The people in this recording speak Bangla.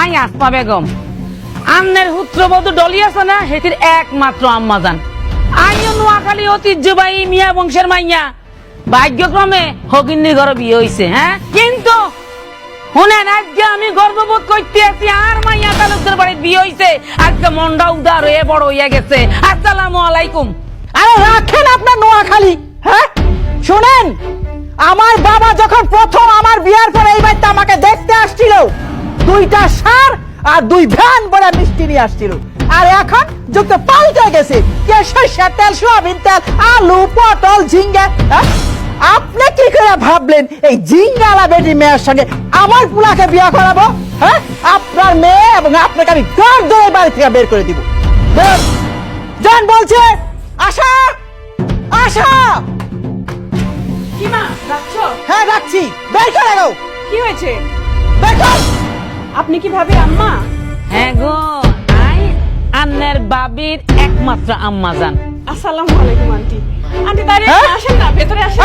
আই বেগম। আন্নের ডলি আছে না একমাত্র আইও নোয়াখালী ঐতিহ্যবাহী মিয়া বংশের মাইয়া। ভাগ্যক্রমে বিয়ে হ্যাঁ? কিন্তু শুনেন, আজকে আমি গর্ববোধ করতে আছি, আর মাইয়া তালুকদের বাড়ির বিয়ে হইছে। আজকে মন্ডা উদার হয়ে বড় হইয়া গেছে। আসসালামু আলাইকুম। আরে রাখেন আপনার নোয়াখালী হ্যাঁ? শুনেন, আমার বাবা যখন প্রথম আমার বিয়ার পরে এই বাড়িতে আমাকে দুইটা সার আর দুই ভ্যান বড় মিষ্টি নিয়ে আসছিল। আর এখন যুক্ত পাল্টে গেছে। কে সরষের তেল সোয়াবিন তেল আলু পটল ঝিঙ্গা হ্যাঁ? আপনি কি করে ভাবলেন এই ঝিঙ্গালা বেটি মেয়ের সঙ্গে আমার পুলাকে বিয়ে করাবো? হ্যাঁ? আপনার মেয়ে এবং আপনাকে আমি ঘর ধরে বাড়ি থেকে বের করে দিব। যান বলছে আশা আশা কি মা রাখছো হ্যাঁ রাখছি বের করে গো কি হয়েছে? বের কর। আপনি কি ভাবে আম্মা? হ্যাঁ গো আই আন্নার বাবির একমাত্র আম্মা জান। আসসালামু আলাইকুম আন্টি। আন্টি তারে আসেন না ভেতরে আসেন